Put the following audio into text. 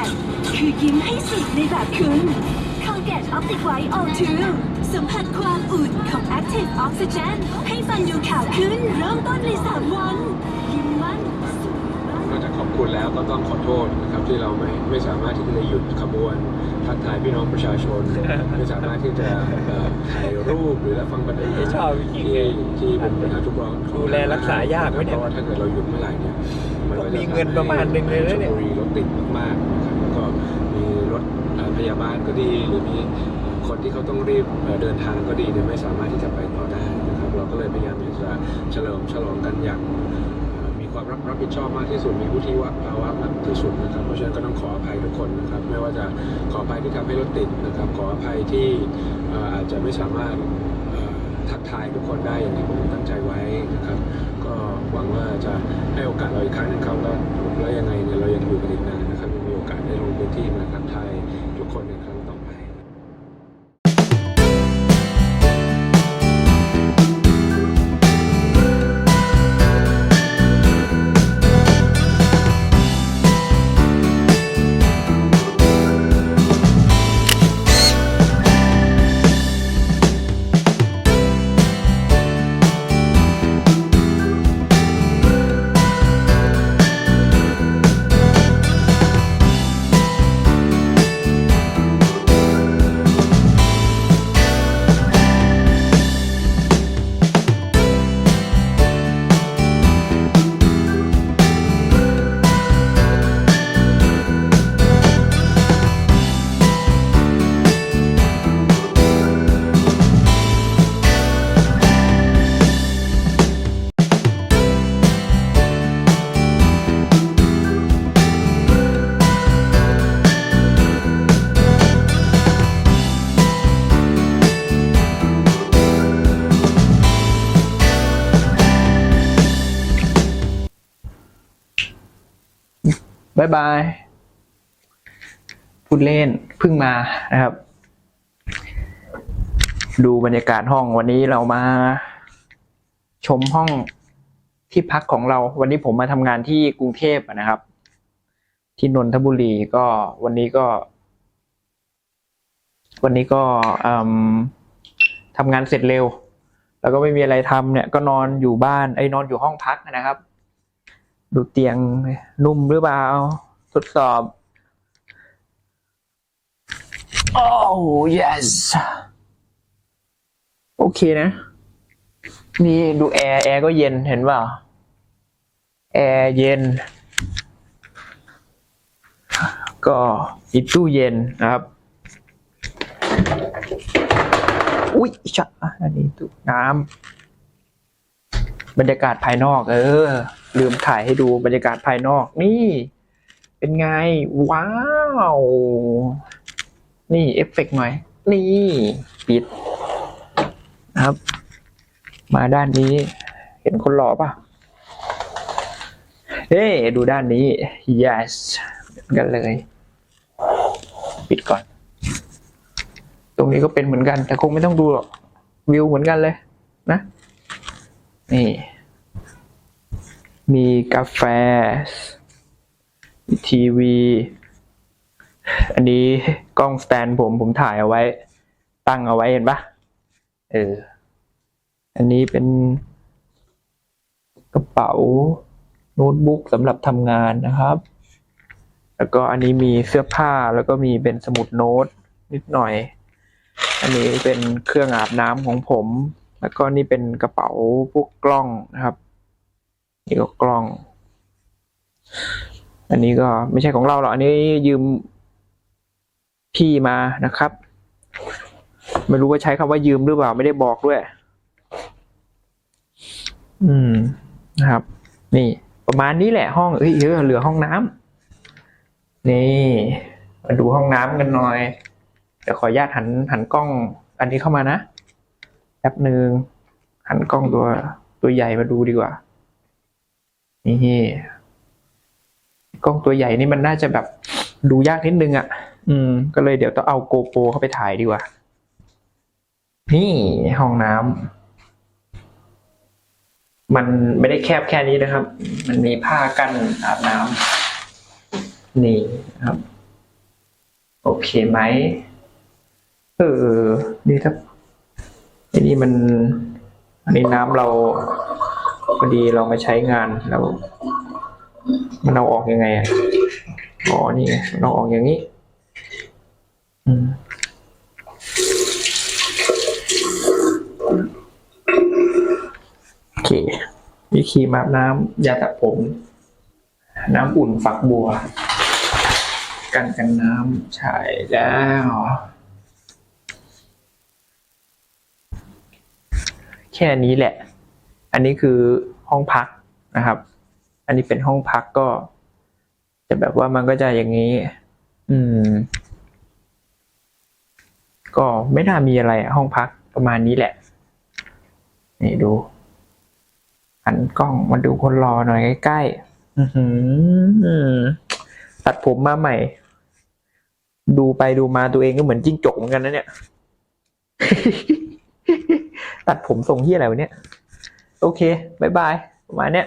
Perfect คือยิ้มให้สุดในแบบคุณ Colgate Optic White All 2สัมผัสความอุ่นของ Active Oxygen ให้ฟันดูขาวขึ้นเริ่มต้นใน3วัน ยิ้มมั่นสุดมั่นนอกจากขอบคุณแล้วก็ต้องขอโทษนะครับที่เราไม่ไม่สามารถที่จะหยุดขบวนทักทายพี่น้องประชาชน ไม่สามารถที่จะเอ่อถ่ายรูปหรือรับฟังปัญหาชอบจริงที่ๆเลยที่เป็นปัญหาทุกร้องดูแลรักษายากไหมเนี่ยเพราะว่าถ้าเกิดเราหยุดเมื่อไหร่เนี่ยมันก็ต้องมีจะเงินประมาณหนึ่งเลยนะเนี่ย ชลบุรีรถติดมากๆนะครับแล้ว ก็มีรถพยาบาลก็ดี หรือมีคนที่เขาต้องรีบเดินทางก็ดีเนี่ยไม่สามารถที่จะไปต่อได้นะครับ เราก็เลยพยายามที่จะเฉลิมฉลองกันอย่างมีความรับรับผิดชอบมากที่สุดมีวุฒิภาวะมากที่สุดนะครับ เพราะฉะนั้นก็ต้องขออภัยทุกคนนะครับ ไม่ว่าจะขออภัยที่ทำให้รถติดนะครับ ขออภัยที่อาจจะไม่สามารถทักทายทุกคนได้อย่างที่ผมตั้งใจไว้นะครับ ก็หวังว่าจะให้โอกาสเราอีกครั้งนึงครับแล้วแล้วยังไงเนี่ยเรายังอยู่กันอีกนาน กาสได้ลงพื้นที่มาทักทายทุกคนในครั้ง บายบายพูดเล่นเพิ่งมานะครับ ดูบรรยากาศห้องวันนี้เรามาชมห้องที่พักของเรา วันนี้ผมมาทำงานที่กรุงเทพนะครับ ที่นนทบุรีก็วันนี้ก็ วันนี้ก็ทำงานเสร็จเร็ว แล้วก็ไม่มีอะไรทำเนี่ย ก็นอนอยู่บ้านไอ้นอนอยู่ห้องพักนะครับ ดูเตียงนุ่มหรือเปล่า ทดสอบ โอ้ yes โอเคนะ นี่ดูแอร์ แอร์ก็เย็นเห็นเปล่า แอร์เย็น ก็มีตู้เย็นนะครับ อุ๊ยชะอันนี้ตู้น้ำบรรยากาศภายนอก เออ ลืมถ่ายให้ดูบรรยากาศภายนอก นี่ เป็นไง ว้าว นี่เอฟเฟกต์หน่อย นี่ ปิดนะครับ มาด้านนี้ เห็นคนหล่อป่ะเฮ้ดูด้านนี้ yes เหมือนกันเลย ปิดก่อน ตรงนี้ก็เป็นเหมือนกัน แต่คงไม่ต้องดูหรอก วิวเหมือนกันเลย นะ นี่ มีกาแฟมีทีวี อันนี้กล้องสแตนผมผมถ่ายเอาไว้ ตั้งเอาไว้เห็นปะเออ อันนี้เป็นกระเป๋าโน้ตบุ๊กสำหรับทำงานนะครับ แล้วก็อันนี้มีเสื้อผ้าแล้วก็มีเป็นสมุดโน้ตนิดหน่อย อันนี้เป็นเครื่องอาบน้ำของผม แล้วก็นี่เป็นกระเป๋าพวกกล้องนะครับ นี่ก็กล้อง อันนี้ก็ไม่ใช่ของเราหรอกอันนี้ยืมพี่มานะครับ ไม่รู้ว่าใช้คำว่ายืมหรือเปล่าไม่ได้บอกด้วย อืมนะครับ นี่ ประมาณนี้แหละห้องเอ้ยเหลือห้องน้ำนี่ มาดูห้องน้ำกันหน่อยเดี๋ยวขออนุญาตหันหันกล้อง อันนี้เข้ามานะแป๊บหนึ่งหันกล้องตัวตัวใหญ่มาดูดีกว่า นี่กล้องตัวใหญ่นี่มันน่าจะแบบดูยากนิดนึงอะ่ะ อืม ก็เลยเดี๋ยวต้องเอาโกโปรเข้าไปถ่ายดีกว่า นี่ห้องน้ำมันไม่ได้แคบแค่นี้นะครับ มันมีผ้ากั้นอาบน้ำนี่ครับ โอเคไหมเออ นี่ถ้าอ้นี่มัน อันนี้น้ำเรา พอดีเรามาใช้งานแล้วมันเอาออกยังไงอะอ๋อนี่มันเอาออกอย่างนี้โอเคมีครีมาบน้ำยาสระผม น้ำอุ่นฝักบัว กันกันน้ำใช่แล้วแค่นี้แหละ นนี้คือห้องพักนะครับ อันนี้เป็นห้องพักก็ จะแบบว่ามันก็จะอย่างนี้ อืม ก็ไม่น่ามีอะไรห้องพักประมาณนี้แหละ นี่ดูหันกล้องมาดูคนรอหน่อยใกล้ๆตัดผมมาใหม่ ดูไปดูมาตัวเองก็เหมือนจิ้งจกเหมือนกันนะเนี่ย ตัดผมทรงที่อะไรวะเนี่ย โอเคบายบายประมาณเนี้ย